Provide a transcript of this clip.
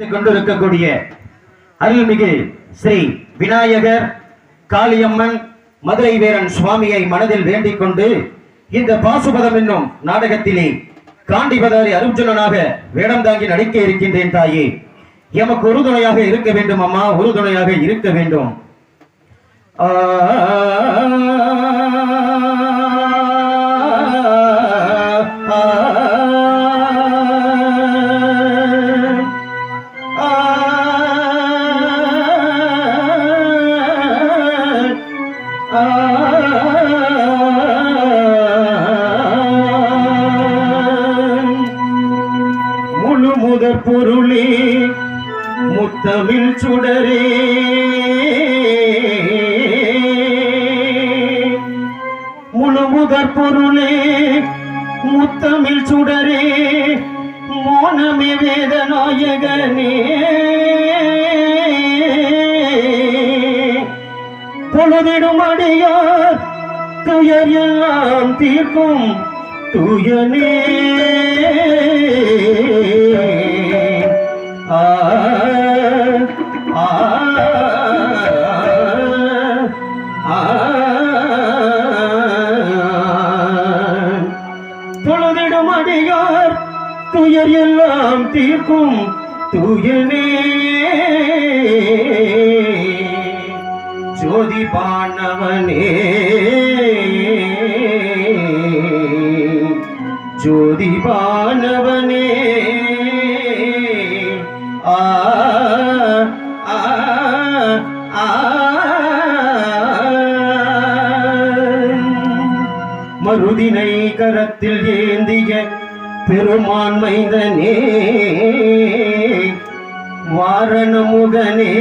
கொண்டிருக்கக்கூடிய அருள்மிகு ஸ்ரீ விநாயகர் காளியம்மன் மதுரை வீரன் சுவாமியை மனதில் வேண்டிக் கொண்டு இந்த பாசுபதம் என்னும் நாடகத்திலே காண்டிபதாரி அருஜுனனாக வேடம் தாங்கி நடிக்க இருக்கின்றேன் தாயே. எமக்கு உறுதுணையாக இருக்க வேண்டும் அம்மா உறுதுணையாக இருக்க வேண்டும். ஆ முழு முதற் பொருளே முத்தமிழ் சுடரே. முழு முதற் பொருளே முத்தமிழ் சுடரே. மோனமே வேதநாயகனே. நாயகனே பொழுதிடும் அடியார் துயர் எல்லாம் தீர்க்கும் துயனே. ஆ ஆ ஆ. தொழுதிடும் அடியார் துயர் எல்லாம் தீர்க்கும் துயனே. ஜோதி பாண்டவனே ஜோதி பாண்டவனே ஆ மருதினை கரத்தில் ஏந்திய பெருமான் மைந்தனே வாரணமுகனே